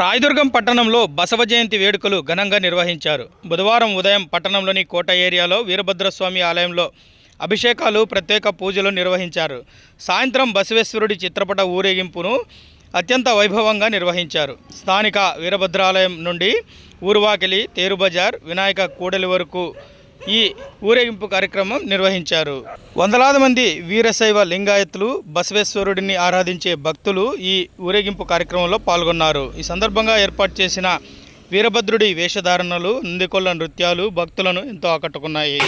రాయదుర్గం పట్టణంలో బసవ జయంతి వేడుకలు ఘనంగా నిర్వహించారు. బుధవారం ఉదయం పట్టణంలోని కోట ఏరియాలో వీరభద్రస్వామి ఆలయంలో అభిషేకాలు ప్రత్యేక పూజలు నిర్వహించారు. సాయంత్రం బసవేశ్వరుడి చిత్రపట ఊరేగింపును అత్యంత వైభవంగా నిర్వహించారు. స్థానిక వీరభద్రాలయం నుండి ఊరువాకిలి తేరుబజార్ వినాయక కూడలి వరకు ఈ ఊరేగింపు కార్యక్రమం నిర్వహించారు. వందలాది మంది వీరశైవ లింగాయత్తులు బసవేశ్వరుడిని ఆరాధించే భక్తులు ఈ ఊరేగింపు కార్యక్రమంలో పాల్గొన్నారు. ఈ సందర్భంగా ఏర్పాటు చేసిన వీరభద్రుడి వేషధారణలు నందికొల్ల నృత్యాలు భక్తులను ఎంతో ఆకట్టుకున్నాయి.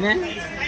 怎？